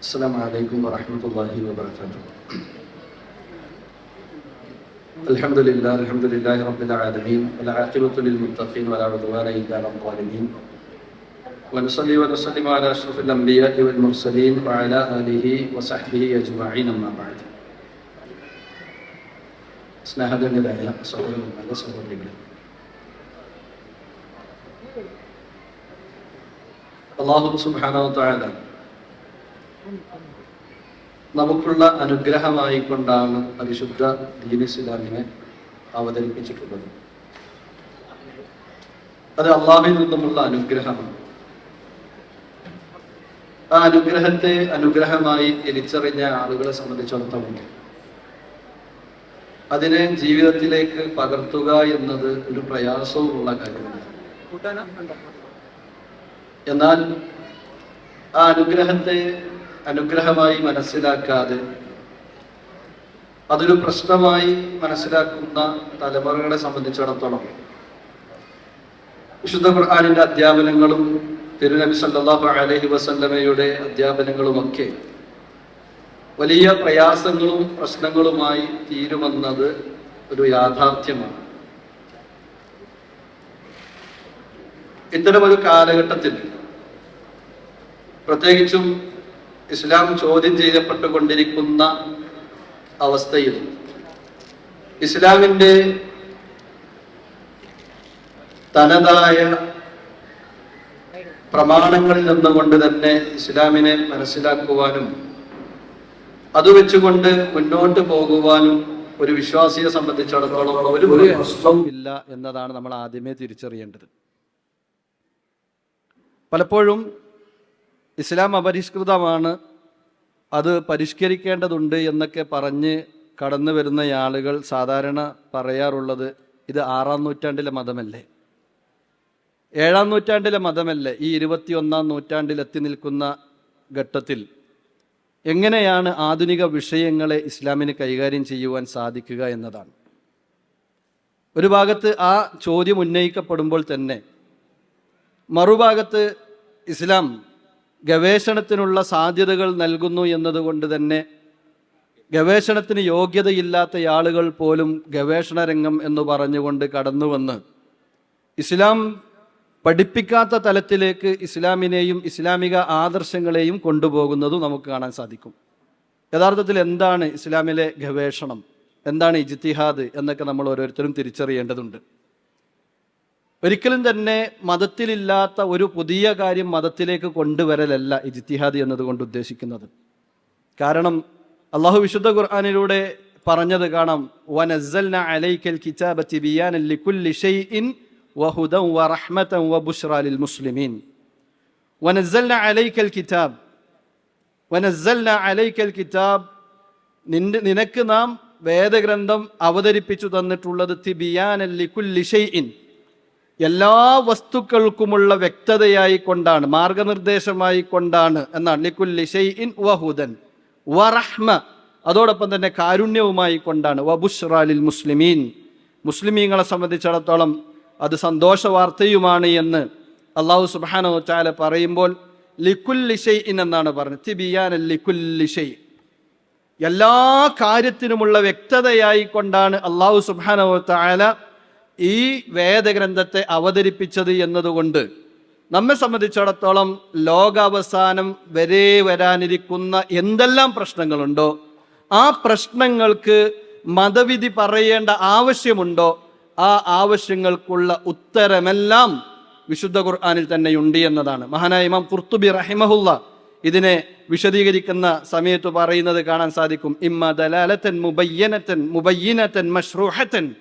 السلام عليكم ورحمة الله وبركاته الحمد لله الحمد لله رب العالمين والعاقبة للمتقين ولا عدوان إلا على الظالمين ونصلي ونسلم على أشرف الأنبياء والمرسلين وعلى آله وصحبه أجمعين أما بعد സ്നേഹധന്യരായ സഹോദരന്മാരെ സഹോദരികളെ അള്ളാഹു സുബ്ഹാനഹു തആല നമുക്കുള്ള അനുഗ്രഹമായിക്കൊണ്ടാണ് പരിശുദ്ധ ദീൻ ഇസ്ലാമിനെ അവതരിപ്പിച്ചിട്ടുള്ളത്. അത് അള്ളാഹിൽ നിന്നുമുള്ള അനുഗ്രഹമാണ്. ആ അനുഗ്രഹത്തെ അനുഗ്രഹമായി തിരിച്ചറിഞ്ഞ ആളുകളെ സംബന്ധിച്ചിടത്തോളം അതിനെ ജീവിതത്തിലേക്ക് പകർത്തുക എന്നത് ഒരു പ്രയാസവുമുള്ള കാര്യമാണ് എന്നാൽ ആ അനുഗ്രഹത്തെ അനുഗ്രഹമായി മനസ്സിലാക്കാതെ അതൊരു പ്രശ്നമായി മനസ്സിലാക്കുന്ന തലമുറകളെ സംബന്ധിച്ചിടത്തോളം വിശുദ്ധ ഖുർആാനിന്റെ അധ്യാപനങ്ങളും തിരുനബി സല്ലാഹു അലഹി വസല്ലമയുടെ അധ്യാപനങ്ങളുമൊക്കെ വലിയ പ്രയാസങ്ങളും പ്രശ്നങ്ങളുമായി തീരുമെന്നത് ഒരു യാഥാർത്ഥ്യമാണ്. ഇത്തരമൊരു കാലഘട്ടത്തിൽ പ്രത്യേകിച്ചും ഇസ്ലാം ചോദ്യം ചെയ്യപ്പെട്ടുകൊണ്ടിരിക്കുന്ന അവസ്ഥയിൽ ഇസ്ലാമിന്റെ തനതായ പ്രമാണങ്ങളിൽ നിന്നുകൊണ്ട് തന്നെ ഇസ്ലാമിനെ മനസ്സിലാക്കുവാനും അത് വെച്ചുകൊണ്ട് മുന്നോട്ട് പോകുവാനും ഒരു വിശ്വാസിയെ സംബന്ധിച്ചിടത്തോളം ഒരു പ്രശ്നവും ഇല്ല എന്നതാണ് നമ്മൾ ആദ്യമേ തിരിച്ചറിയേണ്ടത്. പലപ്പോഴും ഇസ്ലാം അപരിഷ്കൃതമാണ്. അത് പരിഷ്കരിക്കേണ്ടതുണ്ട് എന്നൊക്കെ പറഞ്ഞ് കടന്നു വരുന്ന ആളുകൾ സാധാരണ പറയാറുള്ളത് ഇത് ആറാം നൂറ്റാണ്ടിലെ മതമല്ലേ? ഏഴാം നൂറ്റാണ്ടിലെ മതമല്ലേ? ഈ ഇരുപത്തിയൊന്നാം നൂറ്റാണ്ടിൽ എത്തി നിൽക്കുന്ന ഘട്ടത്തിൽ എങ്ങനെയാണ് ആധുനിക വിഷയങ്ങളെ ഇസ്ലാമിന് കൈകാര്യം ചെയ്യുവാൻ സാധിക്കുക എന്നതാണ്. ഒരു ഭാഗത്ത് ആ ചോദ്യം ഉന്നയിക്കപ്പെടുമ്പോൾ തന്നെ മറുഭാഗത്ത് ഇസ്ലാം ഗവേഷണത്തിനുള്ള സാധ്യതകൾ നൽകുന്നു എന്നതുകൊണ്ട് തന്നെ ഗവേഷണത്തിന് യോഗ്യതയില്ലാത്ത ആളുകൾ പോലും ഗവേഷണ രംഗം എന്ന് പറഞ്ഞുകൊണ്ട് കടന്നു വന്ന് ഇസ്ലാം പഠിപ്പിക്കാത്ത തലത്തിലേക്ക് ഇസ്ലാമിനെയും ഇസ്ലാമിക ആദർശങ്ങളെയും കൊണ്ടുപോകുന്നതും നമുക്ക് കാണാൻ സാധിക്കും. യഥാർത്ഥത്തിൽ എന്താണ് ഇസ്ലാമിലെ ഗവേഷണം? എന്താണ് ഇജ്തിഹാദ് എന്നൊക്കെ നമ്മൾ ഓരോരുത്തരും തിരിച്ചറിയേണ്ടതുണ്ട്. ഒരിക്കലും തന്നെ മതത്തിലില്ലാത്ത ഒരു പുതിയ കാര്യം മതത്തിലേക്ക് കൊണ്ടുവരലല്ല ഇജ്തിഹാദ് എന്നതുകൊണ്ട് ഉദ്ദേശിക്കുന്നത്. കാരണം അള്ളാഹു വിശുദ്ധ ഖുർആാനിലൂടെ പറഞ്ഞത് കാണാം കിതാബ ഷൈഇൻ വഹുദൻ വറഹ്മതൻ ലിൽ മുസ്ലിമീൻ. കിതാബ് കിതാബ് നിനക്ക് നാം വേദഗ്രന്ഥം അവതരിപ്പിച്ചു തന്നിട്ടുള്ളത് ഷൈഇൻ. എല്ലാ വസ്തുക്കൾക്കുമുള്ള വ്യക്തതയായി കൊണ്ടാണ് മാർഗനിർദ്ദേശമായി കൊണ്ടാണ് എന്നാണ്. ലിക്കുല്ലി ഇൻ വഹുദൻ വറഹ്മ അതോടൊപ്പം തന്നെ കാരുണ്യവുമായി കൊണ്ടാണ്. വബുഷ്റാലിൽ മുസ്ലിമീൻ മുസ്ലിമീങ്ങളെ സംബന്ധിച്ചിടത്തോളം അത് സന്തോഷ വാർത്തയുമാണ് എന്ന് അള്ളാഹു സുബാനോ ചാല പറയുമ്പോൾ ലിക്കുല്ലി ഇൻ എന്നാണ് പറഞ്ഞത്. തിബിയാൻ ലിക്കുല്ലി ഷൈ. എല്ലാ കാര്യത്തിനുമുള്ള വ്യക്തതയായി കൊണ്ടാണ് അള്ളാഹു സുബാനോ ചാല ഈ വേദഗ്രന്ഥത്തെ അവതരിപ്പിച്ചത് എന്നതുകൊണ്ട് നമ്മെ സംബന്ധിച്ചിടത്തോളം ലോകാവസാനം വരെ വരാനിരിക്കുന്ന എന്തെല്ലാം പ്രശ്നങ്ങളുണ്ടോ ആ പ്രശ്നങ്ങൾക്ക് മതവിധി പറയേണ്ട ആവശ്യമുണ്ടോ ആ ആവശ്യങ്ങൾക്കുള്ള ഉത്തരമെല്ലാം വിശുദ്ധ ഖുർആാനിൽ തന്നെയുണ്ട് എന്നതാണ്. മഹാനായ ഇമാം കുർത്തുബി റഹിമഹുല്ല ഇതിനെ വിശദീകരിക്കുന്ന സമയത്ത് പറയുന്നത് കാണാൻ സാധിക്കും. ഇമ്മ ദലാലത്തൻ മുബയ്യനത്തൻ മുബയ്യനത്തൻ മഷ്റൂഹത്തൻ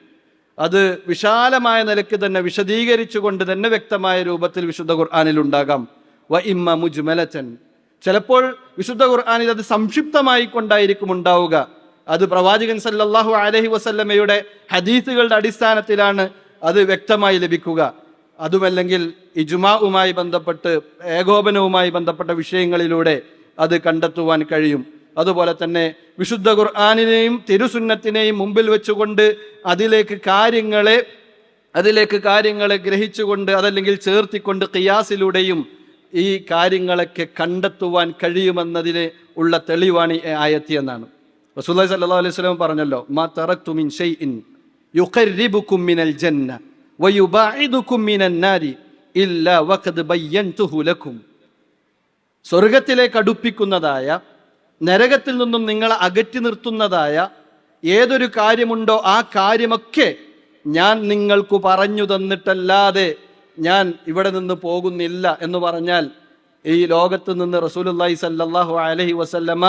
അത് വിശാലമായ നിലയ്ക്ക് തന്നെ വിശദീകരിച്ചുകൊണ്ട് തന്നെ വ്യക്തമായ രൂപത്തിൽ വിശുദ്ധ ഖുർആാനിൽ ഉണ്ടാകാം വ ഇമ്മ മുജ്മലച്ചൻ ചിലപ്പോൾ വിശുദ്ധ ഖുർആാനിൽ അത് സംക്ഷിപ്തമായി കൊണ്ടായിരിക്കും ഉണ്ടാവുക. അത് പ്രവാചകൻ സല്ലാഹു അലഹി വസല്ലമ്മയുടെ ഹദീസുകളുടെ അടിസ്ഥാനത്തിലാണ് അത് വ്യക്തമായി ലഭിക്കുക. അതുമല്ലെങ്കിൽ ഇജുമാവുമായി ബന്ധപ്പെട്ട് ഏകോപനവുമായി ബന്ധപ്പെട്ട വിഷയങ്ങളിലൂടെ അത് കണ്ടെത്തുവാൻ കഴിയും. അതുപോലെ തന്നെ വിശുദ്ധ ഖുർആാനിനെയും തിരുസുന്നത്തിനെയും മുമ്പിൽ വെച്ചുകൊണ്ട് അതിലേക്ക് കാര്യങ്ങളെ അതിലേക്ക് കാര്യങ്ങളെ ഗ്രഹിച്ചുകൊണ്ട് അതല്ലെങ്കിൽ ചേർത്തിക്കൊണ്ട് ഖിയാസിലൂടെയും ഈ കാര്യങ്ങളൊക്കെ കണ്ടെത്തുവാൻ കഴിയുമെന്നതിന് ഉള്ള തെളിവാണ് ആയത്തി എന്നാണ്. റസൂലുള്ളാഹി സല്ലാ അലൈഹി സ്വലം പറഞ്ഞല്ലോ മാ തറക്തു മിൻ ഷൈഇൻ യുഖർരിബുക്കും മിനൽ ജന്ന വയുബാഇദുക്കും മിനൻ നാരി ഇല്ല വഖദ് ബയ്യൻതുഹു ലക്കും. സ്വർഗത്തിലേക്ക് അടുപ്പിക്കുന്നതായ നരകത്തിൽ നിന്നും നിങ്ങളെ അകറ്റി നിർത്തുന്നതായ ഏതൊരു കാര്യമുണ്ടോ ആ കാര്യമൊക്കെ ഞാൻ നിങ്ങൾക്ക് പറഞ്ഞു തന്നിട്ടല്ലാതെ ഞാൻ ഇവിടെ നിന്ന് പോകുന്നില്ല എന്ന് പറഞ്ഞാൽ ഈ ലോകത്ത് നിന്ന് റസൂലുള്ളാഹി സല്ലാഹു അലഹി വസല്ലമ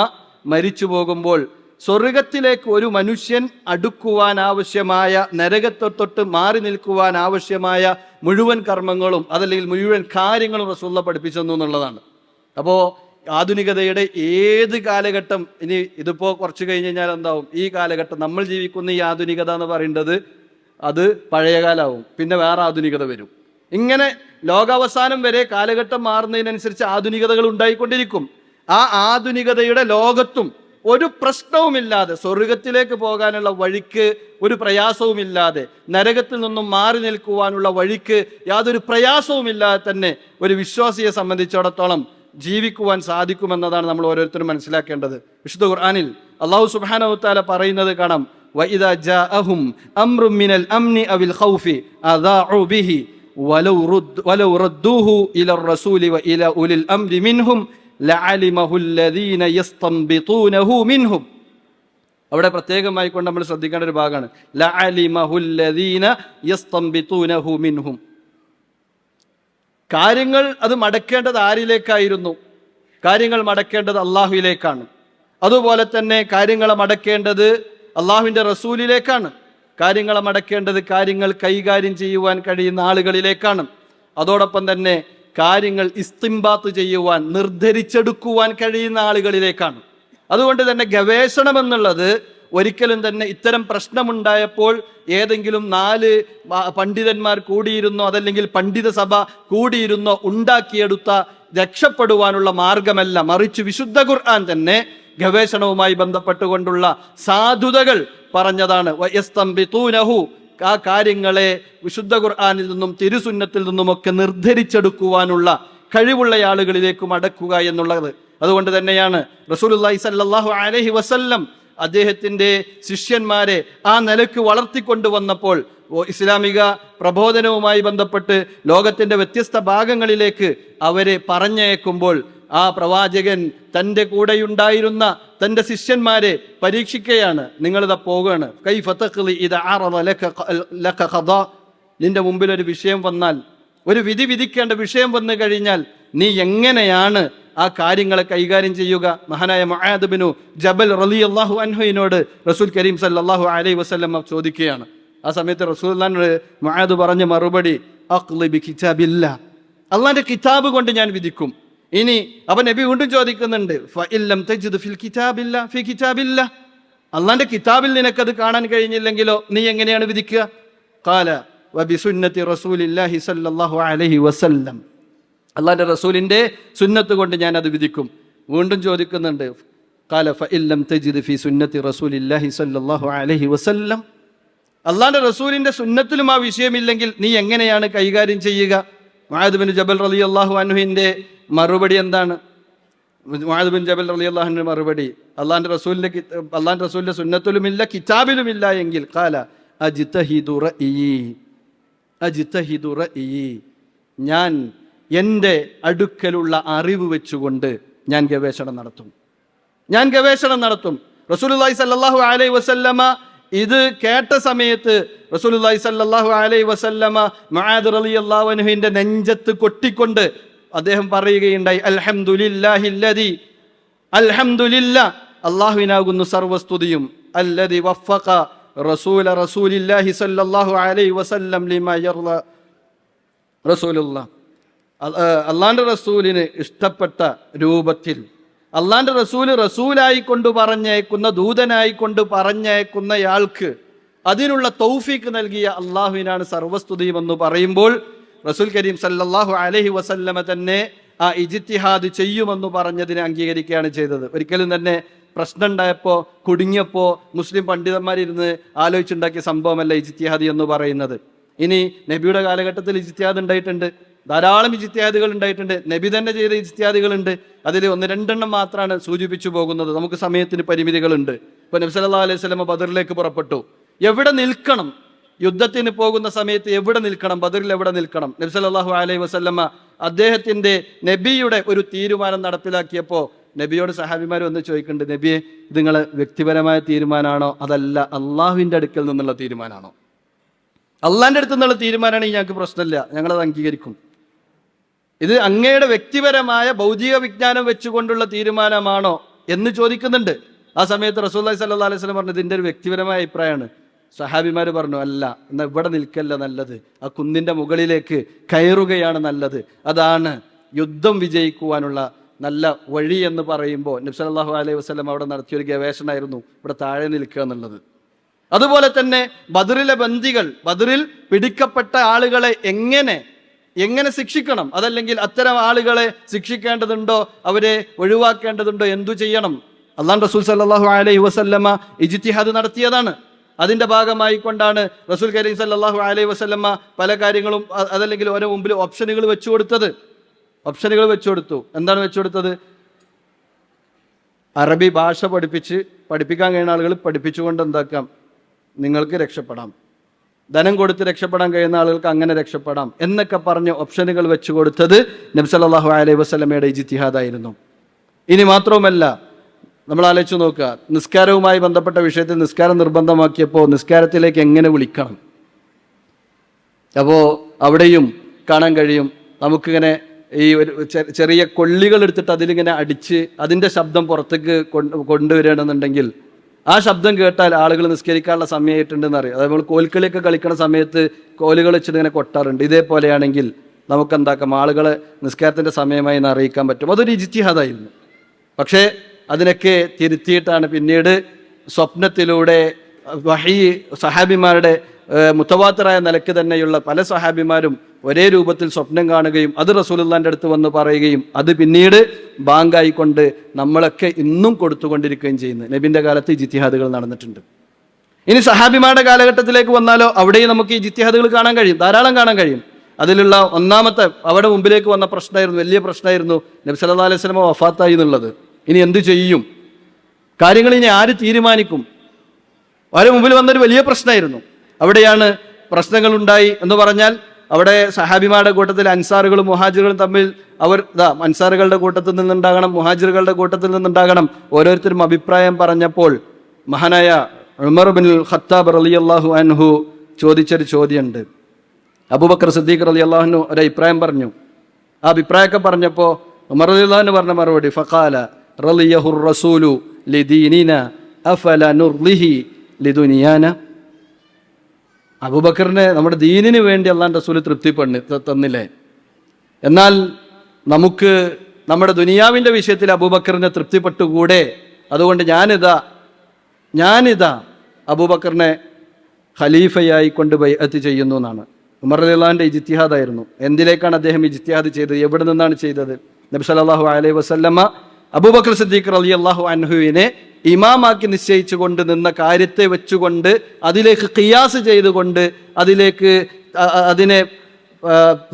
മരിച്ചു പോകുമ്പോൾ സ്വർഗത്തിലേക്ക് ഒരു മനുഷ്യൻ അടുക്കുവാൻ ആവശ്യമായ നരകത്തെ തൊട്ട് മാറി നിൽക്കുവാൻ ആവശ്യമായ മുഴുവൻ കർമ്മങ്ങളും അതല്ലെങ്കിൽ മുഴുവൻ കാര്യങ്ങളും റസൂല പഠിപ്പിച്ചെന്നു എന്നുള്ളതാണ്. അപ്പോൾ ആധുനികതയുടെ ഏത് കാലഘട്ടം ഇനി ഇതിപ്പോൾ കുറച്ച് കഴിഞ്ഞ് കഴിഞ്ഞാൽ എന്താവും? ഈ കാലഘട്ടം നമ്മൾ ജീവിക്കുന്ന ഈ ആധുനികത എന്ന് പറയേണ്ടത് അത് പഴയകാലാവും. പിന്നെ വേറെ ആധുനികത വരും. ഇങ്ങനെ ലോകാവസാനം വരെ കാലഘട്ടം മാറുന്നതിനനുസരിച്ച് ആധുനികതകൾ ഉണ്ടായിക്കൊണ്ടിരിക്കും. ആ ആധുനികതയുടെ ലോകത്തും ഒരു പ്രശ്നവുമില്ലാതെ സ്വർഗത്തിലേക്ക് പോകാനുള്ള വഴിക്ക് ഒരു പ്രയാസവുമില്ലാതെ നരകത്തിൽ നിന്നും മാറി നിൽക്കുവാനുള്ള വഴിക്ക് യാതൊരു പ്രയാസവുമില്ലാതെ തന്നെ ഒരു വിശ്വാസിയെ സംബന്ധിച്ചിടത്തോളം ജീവിക്കുവാൻ സാധിക്കുമെന്നതാണ് നമ്മൾ ഓരോരുത്തരും മനസ്സിലാക്കേണ്ടത് വിശുദ്ധ ഖുർആനിൽ അള്ളാഹു സുബ്ഹാനഹു തആല പറയുന്നത് കാണാം വഇദാ ജാഅഹും അംറും മിനൽ അംനി അവിൽ ഖൗഫി അദാഉ ബിഹി വലൗ റുദ് വലൗ റദ്ദൂഹു ഇലർ റസൂലി വഇല ഉലിൽ അംരി മിൻഹും ലഅലിമഹു الذين يستنبطونه منهم അവിടെ പ്രത്യേകമായി കൊണ്ട് നമ്മൾ ശ്രദ്ധിക്കേണ്ട ഒരു ഭാഗമാണ് ലഅലിമഹു الذين يستنبطونه منهم കാര്യങ്ങൾ അത് മടക്കേണ്ടത് ആരിലേക്കായിരുന്നു? കാര്യങ്ങൾ മടക്കേണ്ടത് അള്ളാഹുവിലേക്കാണ് അതുപോലെ തന്നെ കാര്യങ്ങളെ മടക്കേണ്ടത് അള്ളാഹുവിന്റെ റസൂലിലേക്കാണ്. കാര്യങ്ങളെ മടക്കേണ്ടത് കാര്യങ്ങൾ കൈകാര്യം ചെയ്യുവാൻ കഴിയുന്ന ആളുകളിലേക്കാണ്. അതോടൊപ്പം തന്നെ കാര്യങ്ങൾ ഇസ്തിംബാത്ത് ചെയ്യുവാൻ നിർദ്ധരിച്ചെടുക്കുവാൻ കഴിയുന്ന ആളുകളിലേക്കാണ്. അതുകൊണ്ട് തന്നെ ഗവേഷണം എന്നുള്ളത് ഒരിക്കലും തന്നെ ഇത്തരം പ്രശ്നമുണ്ടായപ്പോൾ ഏതെങ്കിലും നാല് പണ്ഡിതന്മാർ കൂടിയിരുന്നോ അതല്ലെങ്കിൽ പണ്ഡിത സഭ കൂടിയിരുന്നോ ഉണ്ടാക്കിയെടുത്ത രക്ഷപ്പെടുവാനുള്ള മാർഗമല്ല. മറിച്ച് വിശുദ്ധ ഖുർആൻ തന്നെ ഗവേഷണവുമായി ബന്ധപ്പെട്ടുകൊണ്ടുള്ള സാധുതകൾ പറഞ്ഞതാണ്. ആ കാര്യങ്ങളെ വിശുദ്ധ ഖുർആാനിൽ നിന്നും തിരുസുന്നത്തിൽ നിന്നുമൊക്കെ നിർദ്ധരിച്ചെടുക്കുവാനുള്ള കഴിവുള്ള ആളുകളിലേക്ക് മടക്കുക എന്നുള്ളത്. അതുകൊണ്ട് തന്നെയാണ് റസൂലുള്ളാഹി സല്ലല്ലാഹു അലൈഹി വസല്ലം അദ്ദേഹത്തിന്റെ ശിഷ്യന്മാരെ ആ നിലയ്ക്ക് വളർത്തിക്കൊണ്ടുവന്നപ്പോൾ ഇസ്ലാമിക പ്രബോധനവുമായി ബന്ധപ്പെട്ട് ലോകത്തിന്റെ വ്യത്യസ്ത ഭാഗങ്ങളിലേക്ക് അവരെ പറഞ്ഞയക്കുമ്പോൾ ആ പ്രവാചകൻ തന്റെ കൂടെയുണ്ടായിരുന്ന തന്റെ ശിഷ്യന്മാരെ പരീക്ഷിക്കുകയാണ് നിങ്ങളിതാ പോവുകയാണ്. കൈ ഫത്തഖ്ലി ഇത് ഖദാ. നിന്റെ മുമ്പിൽ ഒരു വിഷയം വന്നാൽ ഒരു വിധി വിധിക്കേണ്ട വിഷയം വന്നു കഴിഞ്ഞാൽ നീ എങ്ങനെയാണ് ആ കാര്യങ്ങളെ കൈകാര്യം ചെയ്യുക. മഹാനായ മുആദ് ജബൽ റലി അള്ളാഹു അൻഹുവിനോട് റസൂൽ കരീം സല്ലല്ലാഹു അലൈഹി വസല്ലം ചോദിക്കുകയാണ്. ആ സമയത്ത് റസൂൽ മുആദ് പറഞ്ഞ മറുപടി അള്ളാന്റെ കിതാബ് കൊണ്ട് ഞാൻ വിധിക്കും. ഇനി അവൻ നബി വീണ്ടും ചോദിക്കുന്നുണ്ട് ഫിൽ ഫി അള്ളാന്റെ കിതാബിൽ നിനക്കത് കാണാൻ കഴിഞ്ഞില്ലെങ്കിലോ നീ എങ്ങനെയാണ് വിധിക്കുക? കാല വബിസുന്നത്തി റസൂലില്ലാഹി സല്ലല്ലാഹു അലൈഹി വസല്ലം. അള്ളാന്റെ റസൂലിന്റെ സുന്നത്ത് കൊണ്ട് ഞാൻ അത് വിധിക്കും. വീണ്ടും ചോദിക്കുന്നുണ്ട് കാല ഫഇല്ലം തജിദ് ഫി സുന്നത്തി റസൂലില്ലാഹി സല്ലല്ലാഹു അലൈഹി വസല്ലം. അള്ളാന്റെ റസൂലിന്റെ സുന്നത്തിലും ആ വിഷയമില്ലെങ്കിൽ നീ എങ്ങനെയാണ് കൈകാര്യം ചെയ്യുക? മുആദ് ബിൻ ജബൽ റലി അള്ളാഹു അനുഹിന്റെ മറുപടി എന്താണ്? മുആദ് ബിൻ ജബൽ റലി അള്ളാഹുവിന്റെ മറുപടി അള്ളാന്റെ റസൂലിന്റെ അള്ളാന്റെ റസൂലിന്റെ സുന്നത്തിലുമില്ല കിതാബിലുമില്ല എങ്കിൽ. കാല അജിത്തഹിദു റഈ അജിത്തഹിദു റഈ ഞാൻ എന്റെ അടുക്കലുള്ള അറിവ് വെച്ചുകൊണ്ട് ഞാൻ ഗവേഷണം നടത്തും. ഞാൻ ഗവേഷണം നടത്തും. റസൂലുള്ളാഹി സല്ലല്ലാഹു അലൈഹി വസല്ലമ ഇത് കേട്ട സമയത്ത് റസൂലുള്ളാഹി സല്ലല്ലാഹു അലൈഹി വസല്ലമ മുആദ് റളിയല്ലാഹു അൻഹുവിന്റെ നെഞ്ചത്ത് കൊട്ടിക്കൊണ്ട് അദ്ദേഹം പറയുകയുണ്ടായി അൽഹംദുലില്ലാഹില്ലദി അൽഹംദുലില്ല അള്ളാഹുവിനാകുന്നു സർവസ്തുതിയും. അല്ലദി വഫഖ റസൂല റസൂലില്ലാഹി സല്ലല്ലാഹു അലൈഹി വസല്ലം ലിമാ യർള റസൂലുള്ള അള്ളാന്റെ റസൂലിന് ഇഷ്ടപ്പെട്ട രൂപത്തിൽ അള്ളാന്റെ റസൂൽ റസൂലായി കൊണ്ട് പറഞ്ഞയക്കുന്ന ദൂതനായി കൊണ്ട് പറഞ്ഞയക്കുന്നയാൾക്ക് അതിനുള്ള തൗഫീക്ക് നൽകിയ അള്ളാഹുവിനാണ് സർവസ്തുതിയും എന്ന് പറയുമ്പോൾ റസൂൽ കരീം സല്ലാഹു അലഹി വസല്ലമ തന്നെ ആ ഇജിത്തിഹാദ് ചെയ്യുമെന്ന് പറഞ്ഞതിനെ അംഗീകരിക്കുകയാണ് ചെയ്തത്. ഒരിക്കലും തന്നെ പ്രശ്നം ഉണ്ടായപ്പോൾ കുടുങ്ങിയപ്പോൾ മുസ്ലിം പണ്ഡിതന്മാരിരുന്ന് ആലോചിച്ചുണ്ടാക്കിയ സംഭവമല്ല ഇജിത്തിഹാദ് എന്ന് പറയുന്നത്. ഇനി നബിയുടെ കാലഘട്ടത്തിൽ ഇജിത്തിഹാദ് ഉണ്ടായിട്ടുണ്ട്. ധാരാളം ഇജിത്യാദികൾ ഉണ്ടായിട്ടുണ്ട്. നബി തന്നെ ചെയ്ത ഇജിത്യാദികളുണ്ട് അതിൽ ഒന്ന് രണ്ടെണ്ണം മാത്രമാണ് സൂചിപ്പിച്ചു പോകുന്നത്. നമുക്ക് സമയത്തിന് പരിമിതികളുണ്ട്. ഇപ്പൊ നബി സല്ലല്ലാഹു അലൈഹി സ്വലമ ബദറിലേക്ക് പുറപ്പെട്ടു. എവിടെ നിൽക്കണം? യുദ്ധത്തിന് പോകുന്ന സമയത്ത് എവിടെ നിൽക്കണം? ബദറിൽ എവിടെ നിൽക്കണം? നബി സല്ലല്ലാഹു അലൈഹി വസ്ലമ അദ്ദേഹത്തിന്റെ നബിയുടെ ഒരു തീരുമാനം നടപ്പിലാക്കിയപ്പോൾ നബിയോട് സഹാബിമാർ വന്ന് ചോദിക്കുന്നുണ്ട് നബിയെ ഇത് നിങ്ങളെ വ്യക്തിപരമായ തീരുമാനമാണോ? അതല്ല അള്ളാഹുവിന്റെ അടുക്കൽ നിന്നുള്ള തീരുമാനമാണോ? അള്ളാഹിന്റെ അടുത്ത് നിന്നുള്ള തീരുമാനമാണെങ്കിൽ ഞങ്ങൾക്ക് പ്രശ്നമില്ല. ഞങ്ങളത് അംഗീകരിക്കും. ഇത് അങ്ങയുടെ വ്യക്തിപരമായ ഭൗതിക വിജ്ഞാനം വെച്ചുകൊണ്ടുള്ള തീരുമാനമാണോ എന്ന് ചോദിക്കുന്നുണ്ട്. ആ സമയത്ത് റസൂല്ലി സല്ലാ അലൈഹി സ്വലം പറഞ്ഞു ഇതിന്റെ ഒരു വ്യക്തിപരമായ അഭിപ്രായമാണ്. സഹാബിമാർ പറഞ്ഞു അല്ല എന്നാൽ ഇവിടെ നിൽക്കല്ല നല്ലത്. ആ കുന്നിന്റെ മുകളിലേക്ക് കയറുകയാണ് നല്ലത്. അതാണ് യുദ്ധം വിജയിക്കുവാനുള്ള നല്ല വഴി എന്ന് പറയുമ്പോൾ നബ്സലാഹു അലൈഹി വസ്ലം അവിടെ നടത്തിയൊരു ഗവേഷണമായിരുന്നു ഇവിടെ താഴെ നിൽക്കുക എന്നുള്ളത്. അതുപോലെ തന്നെ ബദറിലെ ബന്ദികൾ ബദറിൽ പിടിക്കപ്പെട്ട ആളുകളെ എങ്ങനെ എങ്ങനെ ശിക്ഷിക്കണം? അതല്ലെങ്കിൽ അത്തരം ആളുകളെ ശിക്ഷിക്കേണ്ടതുണ്ടോ? അവരെ ഒഴിവാക്കേണ്ടതുണ്ടോ? എന്തു ചെയ്യണം? അള്ളാൻ റസൂൽ സല്ലാഹു അലൈഹി വസല്ലമ്മ ഇജിത്തിഹാദ് നടത്തിയതാണ്. അതിന്റെ ഭാഗമായി കൊണ്ടാണ് റസൂൽ കരീം സല്ലാഹു അലൈഹി വസല്ലമ്മ പല കാര്യങ്ങളും അതല്ലെങ്കിൽ ഓരോ മുമ്പിൽ ഓപ്ഷനുകൾ വെച്ചു കൊടുത്തത് ഓപ്ഷനുകൾ വെച്ചു കൊടുത്തു എന്താണ് വെച്ചു കൊടുത്തത് അറബി ഭാഷ പഠിപ്പിച്ച് പഠിപ്പിക്കാൻ കഴിയുന്ന ആളുകൾ പഠിപ്പിച്ചുകൊണ്ട് എന്താക്കാം? നിങ്ങൾക്ക് രക്ഷപ്പെടാം. ധനം കൊടുത്ത് രക്ഷപ്പെടാൻ കഴിയുന്ന ആളുകൾക്ക് അങ്ങനെ രക്ഷപ്പെടാം എന്നൊക്കെ പറഞ്ഞ ഓപ്ഷനുകൾ വെച്ച് കൊടുത്തത് നബ്സല്ലാഹു അലൈഹി വസ്ലമയുടെ ഇജിത്തിഹാദായിരുന്നു ഇനി മാത്രവുമല്ല നമ്മൾ ആലോചിച്ച് നോക്കുക നിസ്കാരവുമായി ബന്ധപ്പെട്ട വിഷയത്തിൽ നിസ്കാരം നിർബന്ധമാക്കിയപ്പോൾ നിസ്കാരത്തിലേക്ക് എങ്ങനെ വിളിക്കണം? അപ്പോൾ അവിടെയും കാണാൻ കഴിയും നമുക്കിങ്ങനെ ഈ ഒരു ചെറിയ കൊള്ളികൾ എടുത്തിട്ട് അതിലിങ്ങനെ അടിച്ച് അതിന്റെ ശബ്ദം പുറത്തേക്ക് കൊണ്ട് കൊണ്ടുവരികയാണെന്നുണ്ടെങ്കിൽ ആ ശബ്ദം കേട്ടാൽ ആളുകൾ നിസ്കരിക്കാനുള്ള സമയമായിട്ടുണ്ടെന്ന് അറിയാം. അതേപോലെ കോൽക്കളിയൊക്കെ കളിക്കുന്ന സമയത്ത് കോലുകൾ വെച്ചിട്ട് ഇങ്ങനെ കൊട്ടാറുണ്ട്. ഇതേപോലെയാണെങ്കിൽ നമുക്ക് എന്താക്കാം ആളുകളെ നിസ്കാരത്തിന്റെ സമയമായി എന്ന് അറിയിക്കാൻ പറ്റും. അതൊരു ഇജിത്തിഹാദായിരുന്നു പക്ഷേ അതിനൊക്കെ തിരുത്തിയിട്ടാണ് പിന്നീട് സ്വപ്നത്തിലൂടെ വഹി സഹാബിമാരുടെ മുത്തവാത്തറായ നിലയ്ക്ക് തന്നെയുള്ള പല സഹാബിമാരും ഒരേ രൂപത്തിൽ സ്വപ്നം കാണുകയും അത് റസൂലുള്ളാന്റെ അടുത്ത് വന്ന് പറയുകയും അത് പിന്നീട് ബാങ്കായിക്കൊണ്ട് നമ്മളൊക്കെ ഇന്നും കൊടുത്തുകൊണ്ടിരിക്കുകയും ചെയ്യുന്നു. നബിന്റെ കാലത്ത് ഈ ജിത്തിഹാദുകൾ നടന്നിട്ടുണ്ട്. ഇനി സഹാബിമാരുടെ കാലഘട്ടത്തിലേക്ക് വന്നാലോ അവിടെയും നമുക്ക് ഈ ജിത്തിഹാദുകൾ കാണാൻ കഴിയും ധാരാളം കാണാൻ കഴിയും. അതിലുള്ള ഒന്നാമത്തെ അവിടെ മുമ്പിലേക്ക് വന്ന പ്രശ്നമായിരുന്നു വലിയ പ്രശ്നമായിരുന്നു നബി സല്ലാ അലൈഹി സ്വലമ വഫാത്തായി എന്നുള്ളത്. ഇനി എന്തു ചെയ്യും? കാര്യങ്ങൾ ഇനി ആര് തീരുമാനിക്കും? അവരെ മുമ്പിൽ വന്നൊരു വലിയ പ്രശ്നമായിരുന്നു. അവിടെയാണ് പ്രശ്നങ്ങൾ ഉണ്ടായി എന്ന് പറഞ്ഞാൽ അവിടെ സഹാബിമാരുടെ കൂട്ടത്തിൽ അൻസാറുകളും മുഹാജിറുകളും തമ്മിൽ അവർ ഇതാ അൻസാറുകളുടെ കൂട്ടത്തിൽ നിന്നുണ്ടാകണം മുഹാജിറുകളുടെ കൂട്ടത്തിൽ നിന്നുണ്ടാകണം ഓരോരുത്തരും അഭിപ്രായം പറഞ്ഞപ്പോൾ മഹാനായ ഉമർ ബിൻ ഖത്താബ് അള്ളാഹു അൻഹു ചോദിച്ചൊരു ചോദ്യമുണ്ട്. അബൂബക്കർ സിദ്ദീഖ് റലി അള്ളാഹുനു ഒരു അഭിപ്രായം പറഞ്ഞു. ആ അഭിപ്രായമൊക്കെ പറഞ്ഞപ്പോൾ ഉമർ അലി അള്ളാഹുന് പറഞ്ഞ മറുപടി ഫഖാല റളിയഹുർ റസൂലു ലിദീനിന അഫല നുർലിഹി ലിദുനിയാന. അബൂബക്കറിനെ നമ്മുടെ ദീനിന് വേണ്ടി അള്ളാൻ റസൂൽ തൃപ്തിപ്പെണ് പണി തന്നില്ലേ? എന്നാൽ നമുക്ക് നമ്മുടെ ദുനിയാവിന്റെ വിഷയത്തിൽ അബൂബക്കറിനെ തൃപ്തിപ്പെട്ടുകൂടെ? അതുകൊണ്ട് ഞാനിതാ ഞാനിതാ അബൂബക്കറിനെ ഖലീഫയായി കൊണ്ട് ബൈഅത്ത് ചെയ്യുന്നു എന്നാണ്. ഉമർ അലിള്ളാഹിന്റെ ഇജിത്തിഹാദായിരുന്നു എന്തിലേക്കാണ് അദ്ദേഹം ഇജിത്തിഹാദ് ചെയ്തത്? എവിടെ നിന്നാണ് ചെയ്തത്? നബി സല്ലല്ലാഹു അലൈഹി വസല്ലമ അബൂബക്കർ സിദ്ദീഖ് അലി അള്ളാഹു അൻഹുവിനെ ഇമാമാക്കി നിശ്ചയിച്ചു കൊണ്ട് നിന്ന കാര്യത്തെ വെച്ചുകൊണ്ട് അതിലേക്ക് കിയാസ് ചെയ്തുകൊണ്ട് അതിലേക്ക് അതിനെ